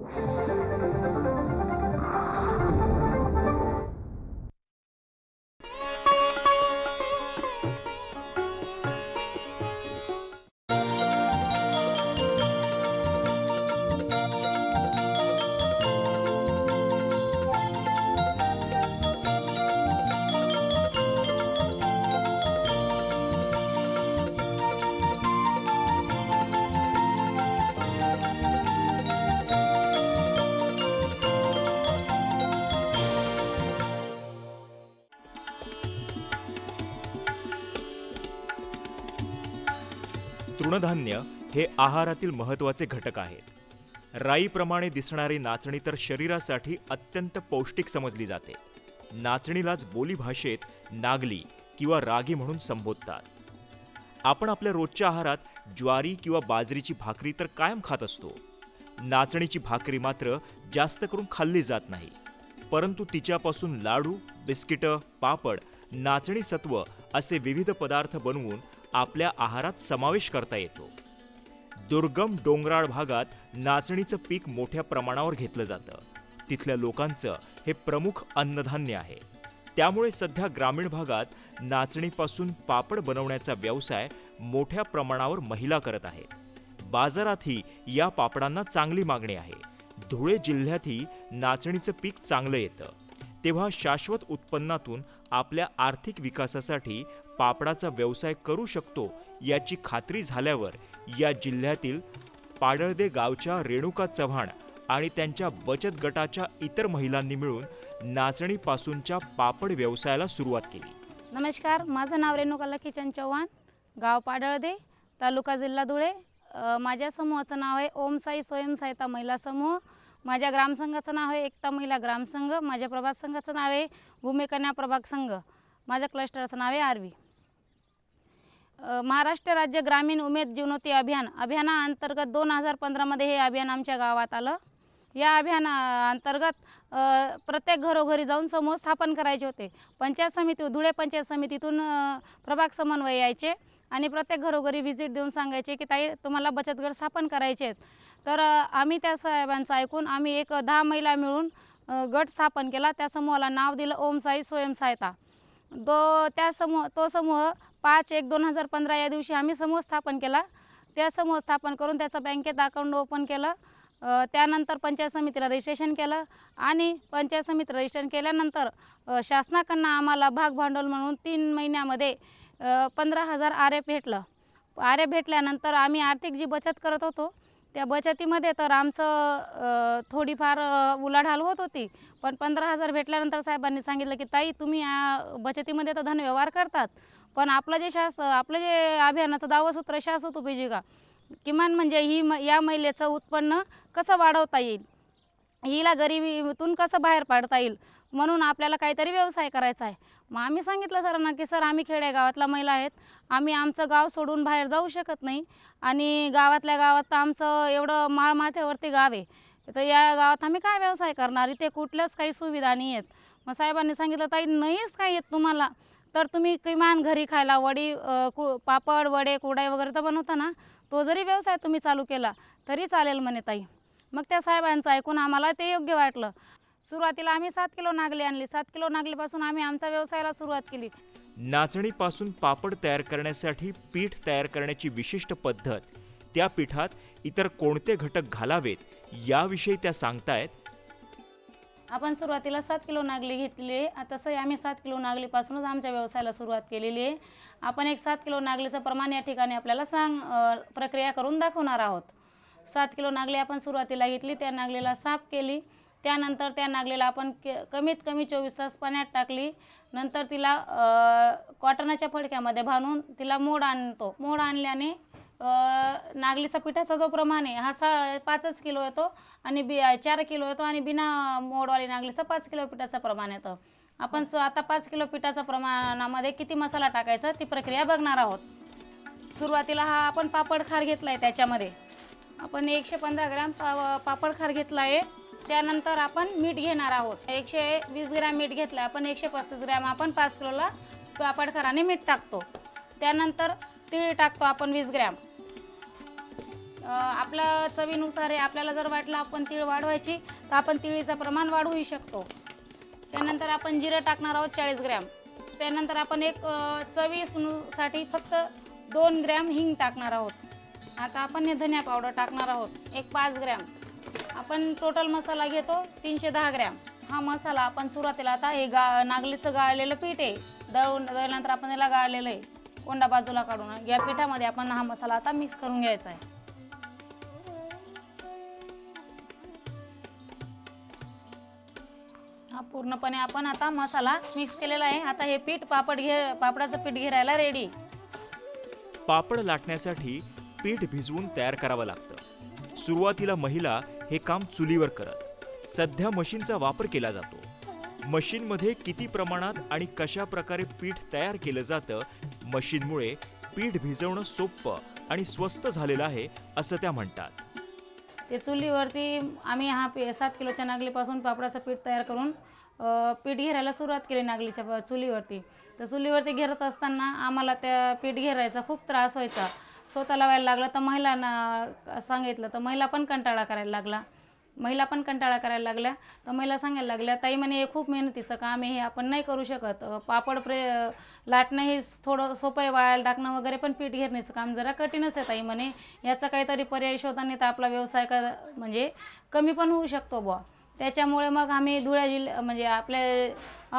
Thank you. तृणधान्य हे आहारातील महत्त्वाचे घटक आहेत. राईप्रमाणे दिसणारी नाचणी तर शरीरासाठी अत्यंत पौष्टिक समजली जाते. नाचणीलाच बोलीभाषेत नागली किंवा रागी म्हणून संबोधतात. आपण आपल्या रोजच्या आहारात ज्वारी किंवा बाजरीची भाकरी तर कायम खात असतो. नाचणीची भाकरी मात्र जास्त करून खाल्ली जात नाही. परंतु तिच्यापासून लाडू बिस्किटं पापड नाचणी सत्व असे विविध पदार्थ बनवून आपल्या आहारात समावेश करता येतो. दुर्गम डोंगराळ भागात नाचणीचं पीक मोठ्या प्रमाणावर घेतलं जातं. तिथल्या लोकांचं हे प्रमुख अन्नधान्य आहे. त्यामुळे सध्या ग्रामीण भागात नाचणीपासून पापड बनवण्याचा व्यवसाय मोठ्या प्रमाणावर महिला करत आहेत बाजारातही या पापडांना चांगली मागणी आहे. धुळे जिल्ह्यातही नाचणीचं पीक चांगलं येतं. तेव्हा शाश्वत उत्पन्नातून आपल्या आर्थिक विकासासाठी पापडाचा व्यवसाय करू शकतो याची खात्री झाल्यावर या जिल्ह्यातील पाडळदे गावच्या रेणुका चव्हाण आणि त्यांच्या बचत गटाच्या इतर महिलांनी मिळून नाचणीपासूनच्या पापड व्यवसायाला सुरुवात केली. नमस्कार माझं नाव रेणुका लखीचंद चव्हाण गाव पाडळदे तालुका जिल्हा धुळे. माझ्या समूहाचं नाव आहे ओम साई स्वयंसहायता महिला समूह. माझ्या ग्रामसंघाचं नाव आहे एकता महिला ग्रामसंघ माझ्या प्रभाग संघाचं नाव आहे भूमिकन्या प्रभाग संघ. माझ्या क्लस्टरचं नाव आहे आरवी महाराष्ट्र राज्य ग्रामीण उमेद जीवनोती अभियान अभियानाअंतर्गत दोन हजार पंधरामध्ये हे अभियान आमच्या गावात आलं. या अभियाना अंतर्गत प्रत्येक घरोघरी जाऊन समूह स्थापन करायचे होते. पंचायत समिती धुळे पंचायत समितीतून प्रभाग समन्वय यायचे आणि प्रत्येक घरोघरी व्हिजिट देऊन सांगायचे की ताई तुम्हाला बचत गट स्थापन करायचे आहेत. तर आम्ही त्या साहेबांचं ऐकून आम्ही एक दहा महिला मिळून गट स्थापन केला. त्या समूहाला नाव दिलं ओम साई स्वयंसहायता दो त्या समूह तो समूह पाच एक दोन हजार पंधरा या दिवशी आम्ही समूह स्थापन केला. त्या समूह स्थापन करून त्याचं बँकेत अकाउंट ओपन केलं. त्यानंतर पंचायत समितीला रजिस्ट्रेशन केलं आणि पंचायत समिती रजिस्ट्रेशन केल्यानंतर शासनाकडनं आम्हाला भाग भांडवल म्हणून तीन महिन्यामध्ये पंधरा हजार आरे भेटलं. आरे भेटल्यानंतर आम्ही आर्थिक जी बचत करत होतो त्या बचतीमध्ये तर आमचं थोडीफार उलाढाल होत होती. पण पंधरा हजार भेटल्यानंतर साहेबांनी सांगितलं की ताई तुम्ही या बचतीमध्ये तर धनव्यवहार करतात. पण आपलं जे शास आपलं जे अभियानाचं दावसूत्र शाश्वत का? किमान म्हणजे ही म या महिलेचं उत्पन्न कसं वाढवता येईल? हिला गरिबीतून कसं बाहेर पाडता येईल? म्हणून आपल्याला काहीतरी व्यवसाय करायचा आहे. मग आम्ही सांगितलं सरांना की सर आम्ही खेडेगावातला महिला आहेत. आम्ही आमचं गाव सोडून बाहेर जाऊ शकत नाही. आणि गावातल्या गावात तर आमचं एवढं माळमाथ्यावरती गाव आहे. तर या गावात आम्ही काय व्यवसाय करणार? इथे कुठल्याच काही सुविधा नाही आहेत. मग साहेबांनी सांगितलं ताई नाहीच काय येत तुम्हाला. तर तुम्ही किमान घरी खायला वडी कु पापड वडे कुडाई वगैरे तर बनवता ना? तो जरी व्यवसाय तुम्ही चालू केला तरी चालेल म्हणे ताई. मग त्या साहेबांचं ऐकून आम्हाला ते योग्य वाटलं. सुरुवातीला आम्ही सात किलो नागली आणली. सात किलो नागलीपासून आम्ही आमच्या व्यवसायाला सुरुवात केली. नाचणीपासून पापड तयार करण्यासाठी पीठ तयार करण्याची विशिष्ट पद्धत. त्या पीठात इतर कोणते घटक घालावेत याविषयी त्या सांगतायत. आपण सुरुवातीला सात किलो नागली घेतली. आहे तसंही आम्ही सात किलो नागलीपासूनच आमच्या व्यवसायाला सुरुवात केलेली आहे. आपण एक सात किलो नागलीचं प्रमाण या ठिकाणी आपल्याला सांग अ, प्रक्रिया करून दाखवणार आहोत. सात किलो नागली आपण सुरुवातीला घेतली. त्या नागलीला साफ केली. त्यानंतर त्या नागलीला आपण के कमीत कमी चोवीस तास पाण्यात टाकली. नंतर तिला कॉटनाच्या फडक्यामध्ये बांधून तिला मोड आणतो. मोड आणल्याने नागलीचा पिठाचा जो प्रमाण आहे हा सा पाचच किलो येतो आणि बी चार किलो येतो आणि बिना मोडवाली नागलीचा पाच किलो पिठाचं प्रमाण येतं. आपण स आता पाच किलो पिठाच्या प्रमाणामध्ये किती मसाला टाकायचा ती प्रक्रिया बघणार आहोत. सुरुवातीला हा आपण पापड खार घेतला आहे त्याच्यामध्ये. आपण एकशे पंधरा ग्रॅम पा पापड खार घेतला आहे त्यानंतर आपण मीठ घेणार आहोत. एकशे वीस ग्रॅम मीठ घेतलं आपण एकशे पस्तीस ग्रॅम आपण पाच किलोला पापडकराने मीठ टाकतो. त्यानंतर तीळ टाकतो आपण वीस ग्रॅम. आपल्या चवीनुसार आहे आपल्याला जर वाटलं आपण तीळ वाढवायची तर आपण तिळीचं प्रमाण वाढवूही शकतो. त्यानंतर आपण जिरं टाकणार आहोत चाळीस ग्रॅम. त्यानंतर आपण एक चवीसाठी फक्त दोन ग्रॅम हिंग टाकणार आहोत. आता आपण हे धनिया पावडर टाकणार आहोत एक पाच ग्रॅम. आपण टोटल मसाला घेतो तीनशे दहा ग्रॅम. हा मसाला आपण सुरुवातीला आता हे गा नागलीचं गाळलेलं पीठ आहे. दळून दळल्यानंतर आपण त्याला गाळलेलं आहे. कोंडा बाजूला काढून. या पिठामध्ये आपण हा मसाला आता मिक्स करून घ्यायचा आहे. हा पूर्णपणे आपण आता मसाला मिक्स केलेला आहे. आता हे पीठ पापड घे पापडाचं पीठ घेरायला रेडी पापड लाटण्यासाठी पीठ भिजवून तयार करावं लागतं. सुरुवातीला महिला हे काम चुलीवर करत. सध्या मशीनचा वापर केला जातो. मशीनमध्ये किती प्रमाणात आणि कशा प्रकारे पीठ तयार केलं जातं मशीनमुळे पीठ भिजवणं सोपं आणि स्वस्त झालेलं आहे असं त्या म्हणतात. ते चुलीवरती आम्ही हा पे सात किलोच्या नागलीपासून पापडाचं पीठ तयार करून पीठ घेरायला सुरुवात केली नागलीच्या चुलीवरती. तर चुलीवरती घेरत असताना आम्हाला त्या पीठ घेरायचा खूप त्रास व्हायचा. स्वतःला व्हायला लागला तर महिलांना सांगितलं तर महिला पण कंटाळा करायला लागला. महिला पण कंटाळा करायला लागल्या. तर महिला सांगायला लागल्या ताई म्हणे हे खूप मेहनतीचं काम आहे हे आपण नाही करू शकत. पापड प्रे लाटणं हे थोडं सोपं आहे वाळायला टाकणं वगैरे पण पीठ घेरण्याचं काम जरा कठीणच आहे ताई म्हणे. याचा काहीतरी पर्याय शोधाने तर आपला व्यवसाय का म्हणजे कमी पण होऊ शकतो बुवा. त्याच्यामुळे मग आम्ही धुळ्या जिल्ह्या म्हणजे आपल्या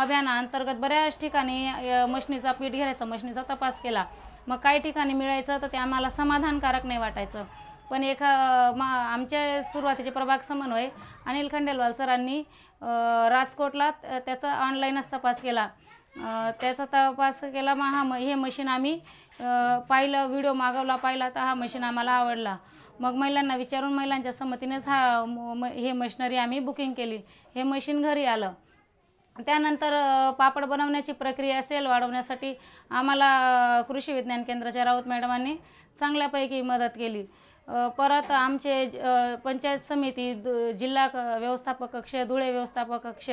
अभियानाअंतर्गत बऱ्याच ठिकाणी मशनीचा पीठ घेरायचा मशनीचा तपास केला. मग काही ठिकाणी मिळायचं तर ते आम्हाला समाधानकारक नाही वाटायचं. पण एका मा आमच्या सुरुवातीचे प्रभाग समन्वय अनिल खंडेलवाल सरांनी राजकोटला त्याचा ऑनलाईनच तपास केला. त्याचा तपास केला मग हा म हे मशीन आम्ही पाहिलं व्हिडिओ मागवला पाहिला तर हा मशीन आम्हाला आवडला. मग महिलांना विचारून महिलांच्या संमतीनेच हा म- म- हे मशिनरी आम्ही बुकिंग केली. हे मशीन घरी आलं. त्यानंतर पापड बनवण्याची प्रक्रिया सेल वाढवण्यासाठी आम्हाला कृषी विज्ञान केंद्राच्या राऊत मॅडमांनी चांगल्यापैकी मदत केली. परत आमचे पंचायत समिती दु- जिल्हा क- व्यवस्थापक कक्ष धुळे व्यवस्थापक कक्ष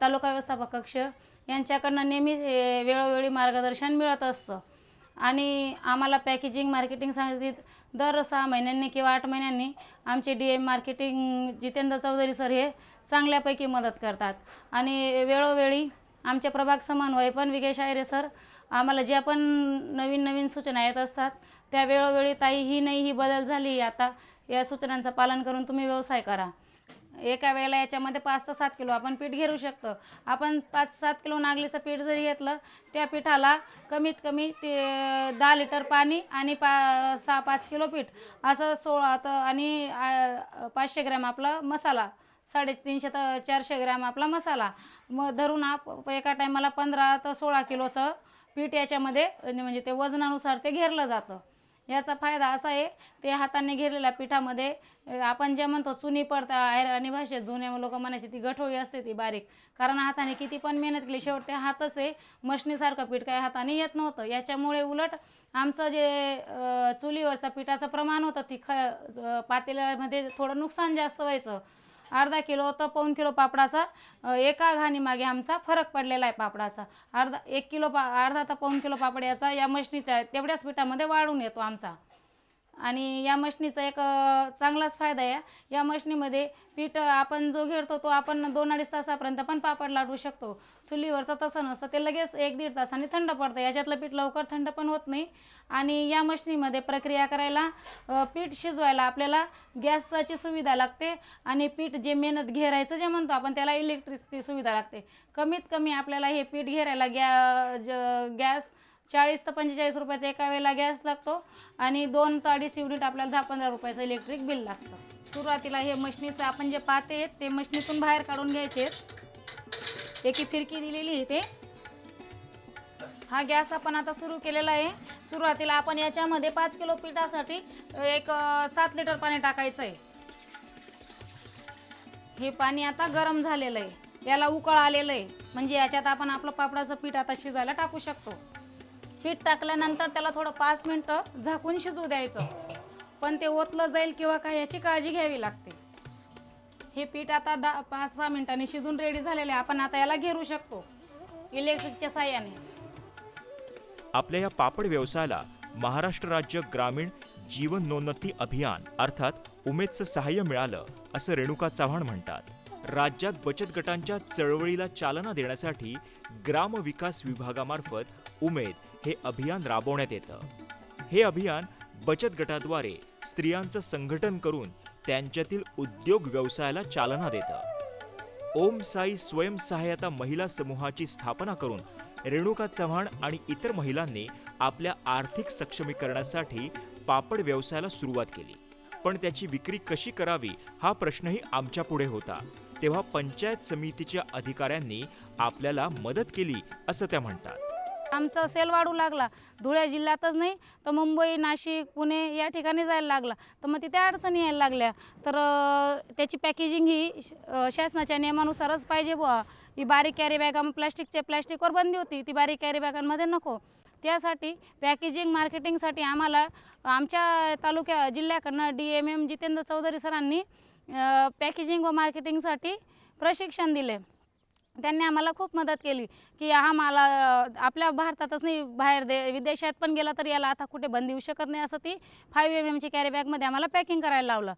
तालुका व्यवस्थापक कक्ष यांच्याकडनं नेहमी वेळोवेळी मार्गदर्शन मिळत असतं. आणि आम्हाला पॅकेजिंग मार्केटिंग सांगितली. दर सहा महिन्यांनी किंवा आठ महिन्यांनी आमचे D M marketing Jitendra Chaudhari sir हे चांगल्यापैकी मदत करतात. आणि वेळोवेळी आमचे प्रभाग समन्वय पण विजय शायरे सर आम्हाला ज्या पण नवीन नवीन सूचना येत असतात त्या वेळोवेळी ताई ही नाही ही बदल झाली आता या सूचनांचं पालन करून तुम्ही व्यवसाय करा. एका वेळेला याच्यामध्ये पाच ते सात किलो आपण पीठ घेरू शकतो. आपण पाच सात किलो नागलीचं पीठ जरी घेतलं त्या पिठाला कमीत कमी ते दहा लिटर पाणी आणि पा सहा पाच किलो पीठ. असं सोळा तर आणि पाचशे ग्रॅम आपला मसाला साडेतीनशे तर चारशे ग्रॅम आपला मसाला. मग धरून आप एका टायमाला पंधरा तर सोळा किलोचं पीठ याच्यामध्ये म्हणजे ते वजनानुसार ते घेरलं जातं. याचा फायदा असा आहे ते हाताने घेरलेल्या पिठामध्ये आपण जे म्हणतो चुनी पडता अहिराणी भाषेत जुन्या लोक म्हणायचे ती गठोळी असते ती बारीक. कारण हाताने किती पण मेहनत केली शेवट ते हातच आहे. मशनीसारखं पीठ काय हाताने येत नव्हतं. याच्यामुळे उलट आमचं जे चुलीवरचं पिठाचं प्रमाण होतं ती ख पातेल्यामध्ये थोडं नुकसान जास्त व्हायचं. अर्धा किलो तर पाऊन किलो पापडाचा एका घाणीमागे आमचा फरक पडलेला आहे पापडाचा. अर्धा एक किलो पा अर्धा तर पाऊण किलो पापड याचा या मशनीच्या तेवढ्याच पिठामध्ये वाढून येतो आमचा. आणि या मशनीचा एक चांगलाच फायदा आहे. या मशनीमध्ये पीठ आपण जो घेरतो तो आपण दोन अडीच तासापर्यंत पण पापड लाटू शकतो. चुलीवरचं तसं नसतं. ते लगेच एक दीड तासाने थंड पडतं. याच्यातलं पीठ लवकर थंड पण होत नाही. आणि या मशनीमध्ये प्रक्रिया करायला पीठ शिजवायला आपल्याला गॅसची सुविधा लागते. आणि पीठ जे मेहनत घेरायचं जे म्हणतो आपण त्याला इलेक्ट्रिकची सुविधा लागते. कमीत कमी आपल्याला हे पीठ घेरायला गॅ ज- गॅस चाळीस ते पंचेचाळीस रुपयाचा एका वेळेला गॅस लागतो आणि दोन ते अडीच युनिट आपल्याला दहा पंधरा रुपयाचं इलेक्ट्रिक बिल लागतं. सुरुवातीला हे मशनीचं आपण जे पाते आहेत ते मशनीतून बाहेर काढून घ्यायचे आहेत. एकी फिरकी दिलेली आहे ते. हा गॅस आपण आता सुरू केलेला आहे. सुरुवातीला आपण याच्यामध्ये पाच किलो पिठासाठी एक सात लिटर पाणी टाकायचं आहे. हे पाणी आता गरम झालेलं आहे. याला उकळ आलेलं आहे. म्हणजे याच्यात आपण आपलं पापडाचं पीठ आता शिजायला टाकू शकतो. पीठ टाकल्यानंतर त्याला थोडं पाच मिनटं झाकून शिजू द्यायचं. पण ते ओतलं जाईल किंवा काय याची काळजी घ्यावी लागते. हे पीठ आता दहा पाच सहा मिनटांनी शिजून रेडी झालेले आहे. आपण आता याला घेरू शकतो. इलेक्ट्रिकच्या साह्याने. आपल्या या पापड व्यवसायाला महाराष्ट्र राज्य ग्रामीण जीवनोन्नती अभियान अर्थात उमेदचं सहाय्य मिळालं असं रेणुका चव्हाण म्हणतात. राज्यात बचत गटांच्या चळवळीला चालना देण्यासाठी ग्रामविकास विभागामार्फत उमेद हे अभियान राबवण्यात येतं. हे अभियान बचत गटाद्वारे स्त्रियांचं संघटन करून त्यांच्यातील उद्योग व्यवसायाला चालना देतं. ओम साई स्वयंसहाय्यता महिला समूहाची स्थापना करून रेणुका चव्हाण आणि इतर महिलांनी आपल्या आर्थिक सक्षमीकरणासाठी पापड व्यवसायाला सुरुवात केली. पण त्याची विक्री कशी करावी हा प्रश्नही आमच्या पुढे होता. तेव्हा पंचायत समितीच्या अधिकाऱ्यांनी आपल्याला मदत केली असं त्या म्हणतात. आमचा सेल वाढू लागला. धुळे जिल्ह्यातच नाही तर मुंबई नाशिक पुणे या ठिकाणी जायला लागला. तर मग तिथे अडचणी यायला लागल्या. तर त्याची पॅकेजिंग ही श- शासनाच्या नियमानुसारच पाहिजे बुवा. ही बारीक कॅरी बॅगा प्लॅस्टिकच्या प्लास्टिकवर बंदी होती. ती बारीक कॅरी बॅगांमध्ये नको. त्यासाठी पॅकेजिंग मार्केटिंगसाठी आम्हाला आमच्या तालुक्या जिल्ह्याकडनं D M M Jitendra Chaudhari सरांनी पॅकेजिंग व मार्केटिंगसाठी प्रशिक्षण दिले. त्यांनी आम्हाला खूप मदत केली की हा मला आपल्या भारतातच नाही बाहेर दे विदेशात पण गेला तर याला आता कुठे बंद येऊ शकत नाही असं ती फाईव्ह एम एमची कॅरीबॅगमध्ये आम्हाला पॅकिंग करायला लावलं.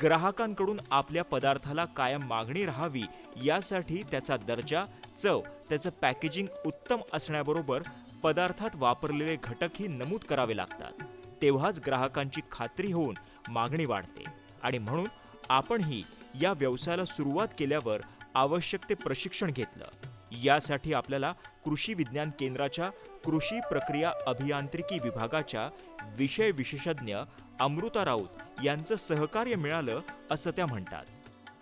ग्राहकांकडून आपल्या पदार्थाला कायम मागणी राहावी यासाठी त्याचा दर्जा चव त्याचं पॅकेजिंग उत्तम असण्याबरोबर पदार्थात वापरलेले घटकही नमूद करावे लागतात. तेव्हाच ग्राहकांची खात्री होऊन मागणी वाढते. आणि म्हणून आपणही या व्यवसायाला सुरुवात केल्यावर आवश्यक ते प्रशिक्षण घेतलं. यासाठी आपल्याला कृषी विज्ञान केंद्राच्या कृषी प्रक्रिया अभियांत्रिकी विभागाच्या विषय विशेषज्ञ अमृता राऊत यांचं सहकार्य मिळालं असं त्या म्हणतात.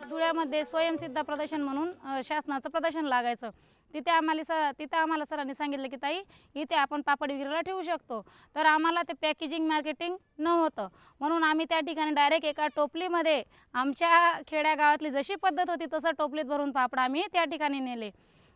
धुळ्यामध्ये स्वयंसिद्धा प्रदर्शन म्हणून शासनाचं प्रदर्शन लागायचं. तिथे आम्हाला सर तिथे आम्हाला सरांनी सांगितलं की ताई इथे आपण पापड विक्रीला ठेवू शकतो. तर आम्हाला ते पॅकेजिंग मार्केटिंग नव्हतं. म्हणून आम्ही त्या ठिकाणी डायरेक्ट एका टोपलीमध्ये आमच्या खेड्यागावातली जशी पद्धत होती तसं टोपलीत भरून पापड आम्ही त्या ठिकाणी नेले.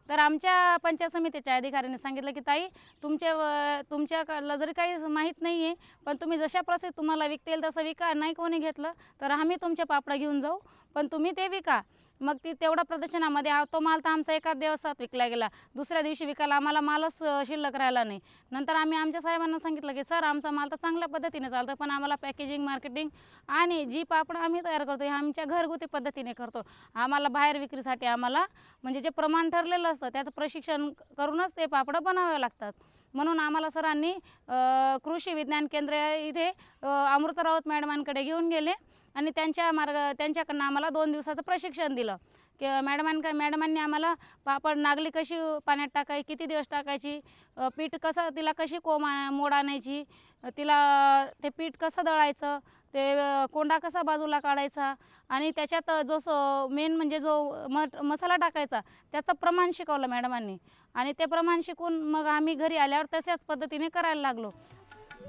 तर आमच्या पंचायत समितीच्या अधिकाऱ्यांनी सांगितलं की ताई तुमच्या व- तुमच्याकडलं जरी काही माहीत नाही आहे पण तुम्ही जशा प्रसिद्ध तुम्हाला विकता येईल तसं विका नाही कोणी घेतलं तर आम्ही तुमचे पापडं घेऊन जाऊ पण तुम्ही ते विका. मग ती तेवढा प्रदर्शनामध्ये तो माल तर आमचा एका दिवसात विकला गेला. दुसऱ्या दिवशी विकायला आम्हाला मालच शिल्लक राहिला नाही. नंतर आम्ही आमच्या साहेबांना सांगितलं की सर आमचा माल तर चांगल्या पद्धतीने चालतो पण आम्हाला पॅकेजिंग मार्केटिंग आणि जी पापड आम्ही तयार करतो हे आमच्या घरगुती पद्धतीने करतो. आम्हाला बाहेर विक्रीसाठी आम्हाला म्हणजे जे प्रमाण ठरलेलं असतं त्याचं प्रशिक्षण करूनच ते पापडं बनावे लागतात. म्हणून आम्हाला सरांनी कृषी विज्ञान केंद्र इथे अ, अमृता राऊत मॅडमांकडे घेऊन गेले. आणि त्यांच्या मार्ग त्यांच्याकडनं आम्हाला दोन दिवसाचं प्रशिक्षण दिलं. की मॅडमांक मॅडमांनी आम्हाला पापड नागली कशी पाण्यात टाकायची किती दिवस टाकायची पीठ कसं तिला कशी कोमा मोड आणायची तिला ते पीठ कसं दळायचं ते कोंडा कसा बाजूला काढायचा आणि त्याच्यात जो स मेन म्हणजे जो म मसाला टाकायचा त्याचं प्रमाण शिकवलं मॅडमांनी. आणि ते प्रमाण शिकून मग आम्ही घरी आल्यावर तशाच पद्धतीने करायला लागलो.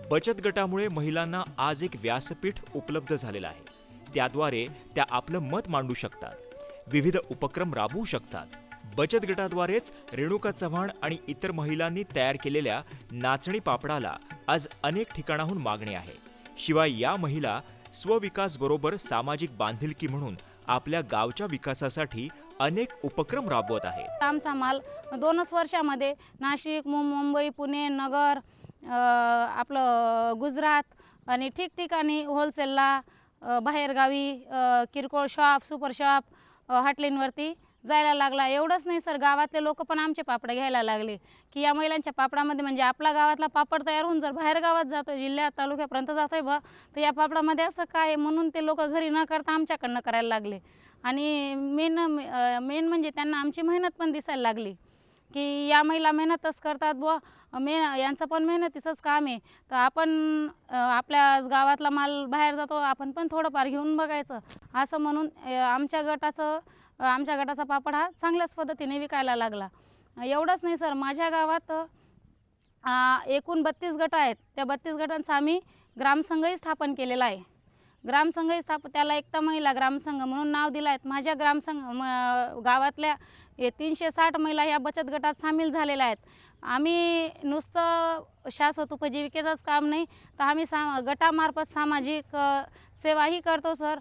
बचत गटामुळे महिलांना आज एक व्यासपीठ उपलब्ध झालेलं आहे. त्याद्वारे त्या आपलं मत मांडू शकतात. विविध उपक्रम राबवू शकतात. बचत गटाद्वारेच रेणुका चव्हाण आणि इतर महिलांनी तयार केलेल्या नाचणी पापडाला आज अनेक ठिकाणाहून मागणी आहे. शिवाय या महिला स्वविकासबरोबर सामाजिक बांधिलकी म्हणून आपल्या गावच्या विकासासाठी अनेक उपक्रम राबवत आहेत. आमचा माल दोनच वर्षामध्ये नाशिक मुं मुंबई पुणे नगर आपलं गुजरात आणि ठिकठिकाणी होलसेलला बाहेरगावी किरकोळ शॉप सुपर शॉप हॉटलींवरती जायला लागला. एवढंच नाही सर गावातले लोक पण आमचे पापड घ्यायला लागले. की या महिलांच्या पापडामध्ये म्हणजे आपला गावातला पापड तयार होऊन जर बाहेर गावात जातो जिल्ह्यात तालुक्यापर्यंत जातोय बा तर या पापडामध्ये असं काय आहे? म्हणून ते लोक घरी न करता आमच्याकडनं करायला लागले. आणि मेन मेन म्हणजे त्यांना आमची मेहनत पण दिसायला लागली. की या महिला मेहनतच करतात बुवा. मेहन यांचं पण मेहनतीचंच काम आहे. तर आपण आपल्या गावातला माल बाहेर जातो आपण पण थोडंफार घेऊन बघायचं. असं म्हणून आमच्या गटाचं आमच्या गटाचा पापड हा चांगल्याच पद्धतीने विकायला लागला. एवढंच नाही सर माझ्या गावात एकूण बत्तीस गट आहेत. त्या बत्तीस गटांचा आम्ही ग्रामसंघही स्थापन केलेला आहे. ग्रामसंघही स्थाप त्याला एकता महिला ग्रामसंघ म्हणून नाव दिलं आहेत माझ्या ग्रामसंघ म गावातल्या तीनशे साठ महिला या बचत गटात सामील झालेल्या आहेत. आम्ही नुसतं शाश्वत उपजीविकेचंच काम नाही तर आम्ही सा गटामार्फत सामाजिक सेवाही करतो सर.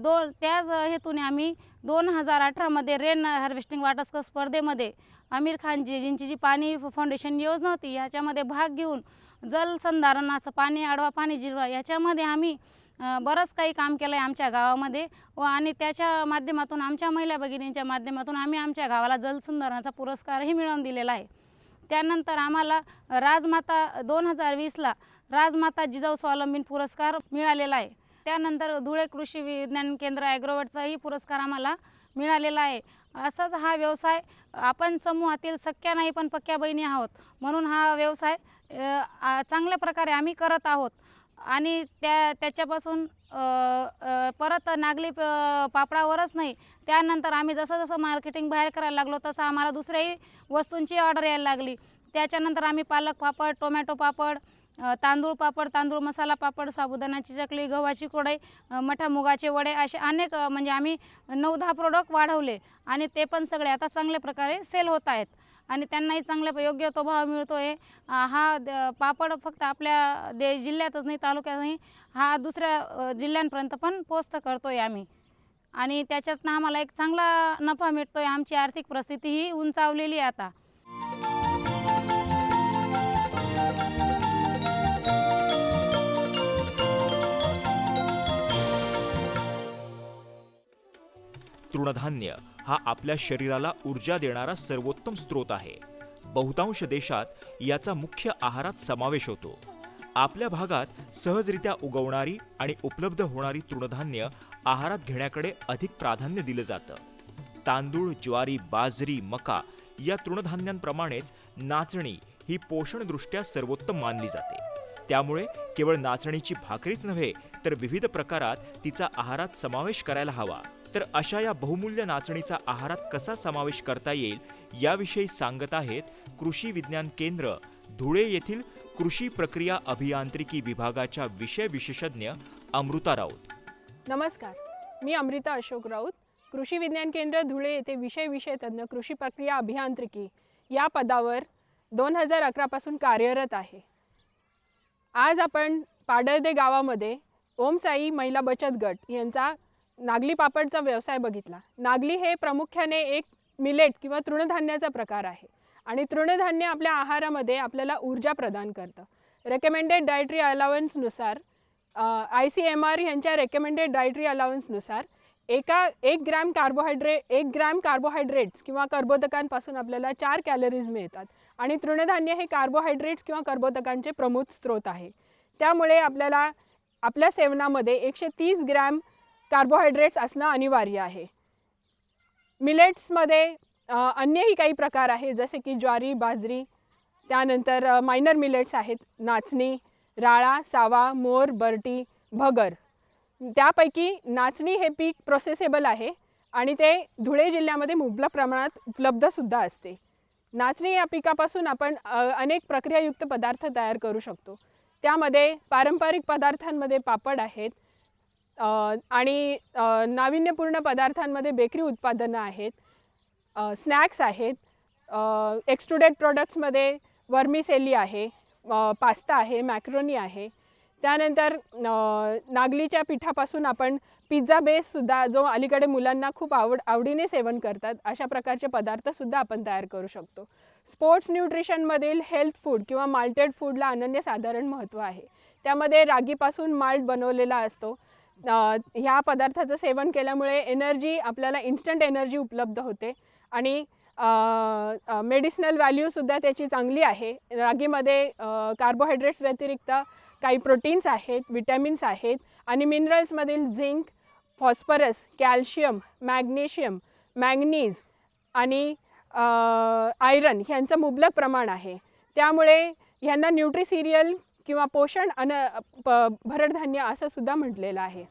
दोन त्याच हेतूने आम्ही दोन हजार अठरामध्ये रेन हार्वेस्टिंग वॉटर स्पर्धेमध्ये आमिर खानची जिंची जी पाणी फाउंडेशन योजना होती याच्यामध्ये भाग घेऊन जलसंधारणाचं पाणी आडवा पाणी जिरवा याच्यामध्ये आम्ही बरंच काही काम केलं आहे आमच्या गावामध्ये व आणि त्याच्या माध्यमातून आमच्या महिला भगिनींच्या माध्यमातून आम्ही आमच्या गावाला जलसंधारणाचा पुरस्कारही मिळवून दिलेला आहे. त्यानंतर आम्हाला राजमाता दोन हजार वीसला राजमाता जिजाऊ स्वावलंबीन पुरस्कार मिळालेला आहे. त्यानंतर धुळे कृषी विज्ञान केंद्र ॲग्रोवेटचाही पुरस्कार आम्हाला मिळालेला आहे. असाच हा व्यवसाय आपण समूहातील सख्या नाही पण पक्क्या बहिणी आहोत म्हणून हा व्यवसाय चांगल्या प्रकारे आम्ही करत आहोत. आणि त्या त्याच्यापासून परत नागली प- पापडावरच नाही. त्यानंतर आम्ही जसं जसं मार्केटिंग बाहेर करायला लागलो तसं आम्हाला दुसऱ्याही वस्तूंची ऑर्डर यायला लागली. त्याच्यानंतर आम्ही पालक पापड टोमॅटो पापड तांदूळ पापड तांदूळ मसाला पापड साबुदाण्याची चकली गव्हाची कोडई मठा मुगाचे वडे असे अनेक म्हणजे आम्ही नऊ दहा प्रोडक्ट वाढवले. आणि ते पण सगळे आता चांगल्या प्रकारे सेल होत आहेत. आणि त्यांनाही चांगल्या योग्य तो भाव मिळतो आहे हा द- पापड फक्त आपल्या दे जिल्ह्यातच नाही तालुक्यातही हा दुसऱ्या जिल्ह्यांपर्यंत पण पोस्त करतो आहे आम्ही. आणि त्याच्यातनं आम्हाला एक चांगला नफा मिळतो आहे आमची आर्थिक परिस्थिती ही उंचावलेली आहे आता. तृणधान्य हा आपल्या शरीराला ऊर्जा देणारा सर्वोत्तम स्रोत आहे. बहुतांश देशात याचा मुख्य आहारात समावेश होतो. आपल्या भागात सहजरित्या उगवणारी आणि उपलब्ध होणारी तृणधान्य आहारात घेण्याकडे अधिक प्राधान्य दिलं जातं. तांदूळ ज्वारी बाजरी मका या तृणधान्यांप्रमाणेच नाचणी ही पोषणदृष्ट्या सर्वोत्तम मानली जाते. त्यामुळे केवळ नाचणीची भाकरीच नव्हे तर विविध प्रकारात तिचा आहारात समावेश करायला हवा. तर अशा या बहुमूल्य नाचणीचा आहारात कसा समावेश करता येईल याविषयी सांगत आहेत कृषी विज्ञान केंद्र धुळे येथील कृषी प्रक्रिया अभियांत्रिकी विभागाच्या विषय विशेषज्ञ अमृता राऊत. नमस्कार मी अमृता अशोक राऊत कृषी विज्ञान केंद्र धुळे येथे विषय विषय तज्ज्ञ कृषी प्रक्रिया अभियांत्रिकी या पदावर दोन हजार अकरापासून कार्यरत आहे. आज आपण पाडळदे गावामध्ये ओम साई महिला बचत गट यांचा नागली पापडचा व्यवसाय बघितला. नागली हे प्रामुख्याने एक मिलेट किंवा तृणधान्याचा प्रकार आहे आणि तृणधान्य आपल्या आहारामध्ये आपल्याला ऊर्जा प्रदान करतं. रेकमेंडेड डायटरी अलावन्सनुसार आय सी एम आर यांच्या रेकमेंडेड डायटरी अलावन्सनुसार एका एक ग्रॅम कार्बोहायड्रेट एक ग्रॅम कार्बोहायड्रेट्स किंवा कर्बोदकांपासून आपल्याला चार कॅलरीज मिळतात आणि तृणधान्य हे कार्बोहायड्रेट्स किंवा कर्बोदकांचे प्रमुख स्रोत आहे. त्यामुळे आपल्याला आपल्या सेवनामध्ये एकशे तीस ग्रॅम कार्बोहायड्रेट्स असणं अनिवार्य आहे. मिलेट्समध्ये अन्यही काही प्रकार आहे जसे की ज्वारी बाजरी त्यानंतर मायनर मिलेट्स आहेत नाचणी राळा सावा मोर बर्टी भगर. त्यापैकी नाचणी हे पीक प्रोसेसेबल आहे आणि ते धुळे जिल्ह्यामध्ये मुबलक प्रमाणात उपलब्धसुद्धा असते. नाचणी या पिकापासून आपण अनेक प्रक्रियायुक्त पदार्थ तयार करू शकतो. त्यामध्ये पारंपरिक पदार्थांमध्ये पापड आहेत आणि नाविन्यपूर्ण पदार्थांमध्ये बेकरी उत्पादनं आहेत स्नॅक्स आहेत एक्स्ट्रुडेड प्रोडक्ट्समध्ये वर्मिसेली आहे पास्ता आहे मॅक्रोनी आहे. त्यानंतर नागलीच्या पिठापासून आपण पिझ्झा बेससुद्धा जो अलीकडे मुलांना खूप आवड आवडीने सेवन करतात अशा प्रकारचे पदार्थसुद्धा आपण तयार करू शकतो. स्पोर्ट्स न्यूट्रिशनमधील हेल्थ फूड किंवा माल्टेड फूडला अनन्यसाधारण महत्त्व आहे. त्यामध्ये रागीपासून माल्ट बनवलेला असतो. ह्या पदार्थाचं सेवन केल्यामुळे एनर्जी आपल्याला इन्स्टंट एनर्जी उपलब्ध होते. आणि मेडिसिनल व्हॅल्यूसुद्धा त्याची चांगली आहे. रागीमध्ये कार्बोहायड्रेट्स व्यतिरिक्त काही प्रोटीन्स आहेत विटॅमिन्स आहेत आणि मिनरल्समधील zinc phosphorus calcium magnesium manganese आणि आयरन ह्यांचं मुबलक प्रमाण आहे. त्यामुळे ह्यांना न्यूट्रिसिरियल किंवा पोषण अन भरडधान्य असं सुद्धा म्हटलेलं आहे.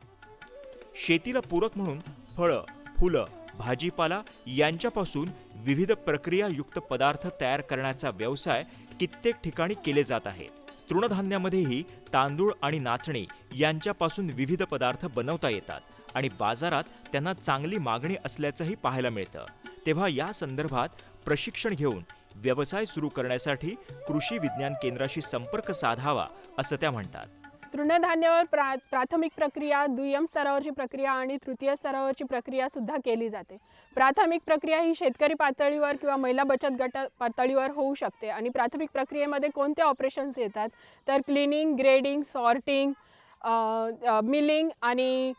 शेतीला पूरक म्हणून फळं फुलं भाजीपाला यांच्यापासून विविध प्रक्रियायुक्त पदार्थ तयार करण्याचा व्यवसाय कित्येक ठिकाणी केले जात आहेत तृणधान्यामध्येही तांदूळ आणि नाचणी यांच्यापासून विविध पदार्थ बनवता येतात आणि बाजारात त्यांना चांगली मागणी असल्याचंही पाहायला मिळतं. तेव्हा या संदर्भात प्रशिक्षण घेऊन व्यवसाय सुरू करण्यासाठी कृषी विज्ञान केंद्राशी संपर्क साधावा असं त्या म्हणतात. तृणधान्यावर प्रा प्राथमिक प्रक्रिया दुय्यम स्तरावरची प्रक्रिया आणि तृतीय स्तरावरची प्रक्रिया सुद्धा केली जाते. प्राथमिक प्रक्रिया ही शेतकरी पातळीवर किंवा महिला बचत गट पातळीवर होऊ शकते आणि प्राथमिक प्रक्रियेमध्ये कोणते ऑपरेशन्स येतात? तर क्लिनिंग ग्रेडिंग सॉर्टिंग मिलिंग आणि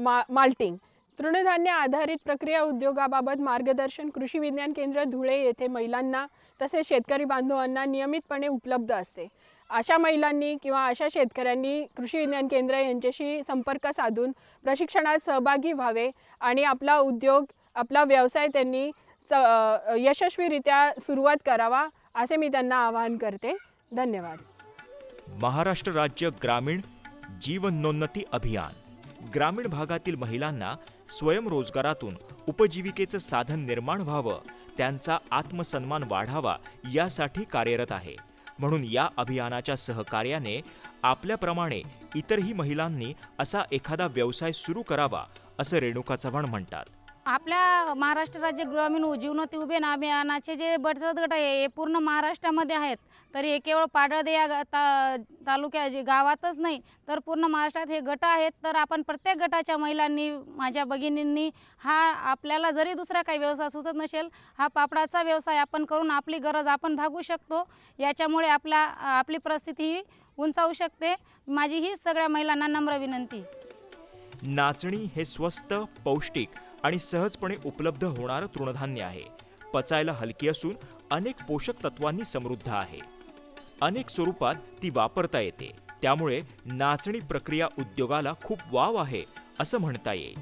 मा माल्टिंग. तृणधान्य आधारित प्रक्रिया उद्योगाबाबत मार्गदर्शन कृषी विज्ञान केंद्र धुळे येथे महिलांना तसेच शेतकरी बांधवांना नियमितपणे उपलब्ध असते. अशा महिलांनी किंवा अशा शेतकऱ्यांनी कृषी विज्ञान केंद्र यांच्याशी संपर्क साधून प्रशिक्षणात सहभागी व्हावे आणि आपला उद्योग आपला व्यवसाय त्यांनी स यशस्वीरित्या सुरुवात करावा असे मी त्यांना आवाहन करते. धन्यवाद. महाराष्ट्र राज्य ग्रामीण जीवनोन्नती अभियान. ग्रामीण भागातील महिलांना स्वयंरोजगारातून उपजीविकेचं साधन निर्माण व्हावं त्यांचा आत्मसन्मान वाढावा यासाठी कार्यरत आहे. म्हणून या अभियानाच्या सहकार्याने आपल्याप्रमाणे इतरही महिलांनी असा एखादा व्यवसाय सुरू करावा असं रेणुका चव्हाण म्हणतात. आपल्या महाराष्ट्र राज्य ग्रामीण जीवनोती उभे अभियानाचे जे बचत गट आहे हे पूर्ण महाराष्ट्रामध्ये आहेत. तरी हे केवळ पाडळदे या ता तालुक्या जे गावातच नाही तर पूर्ण महाराष्ट्रात हे गट आहेत. तर आपण प्रत्येक गटाच्या महिलांनी माझ्या भगिनींनी हा आपल्याला जरी दुसरा काही व्यवसाय सुचत नसेल हा पापडाचा व्यवसाय आपण करून आपली गरज आपण भागू शकतो. याच्यामुळे आपला आपली परिस्थिती ही उंचावू शकते. माझी ही सगळ्या महिलांना नम्र विनंती. नाचणी हे स्वस्त पौष्टिक आणि सहजपणे उपलब्ध होणारं तृणधान्य आहे. पचायला हलकी असून अनेक पोषक तत्वांनी समृद्ध आहे. अनेक स्वरूपात ती वापरता येते. त्यामुळे नाचणी प्रक्रिया उद्योगाला खूप वाव आहे असं म्हणता येईल.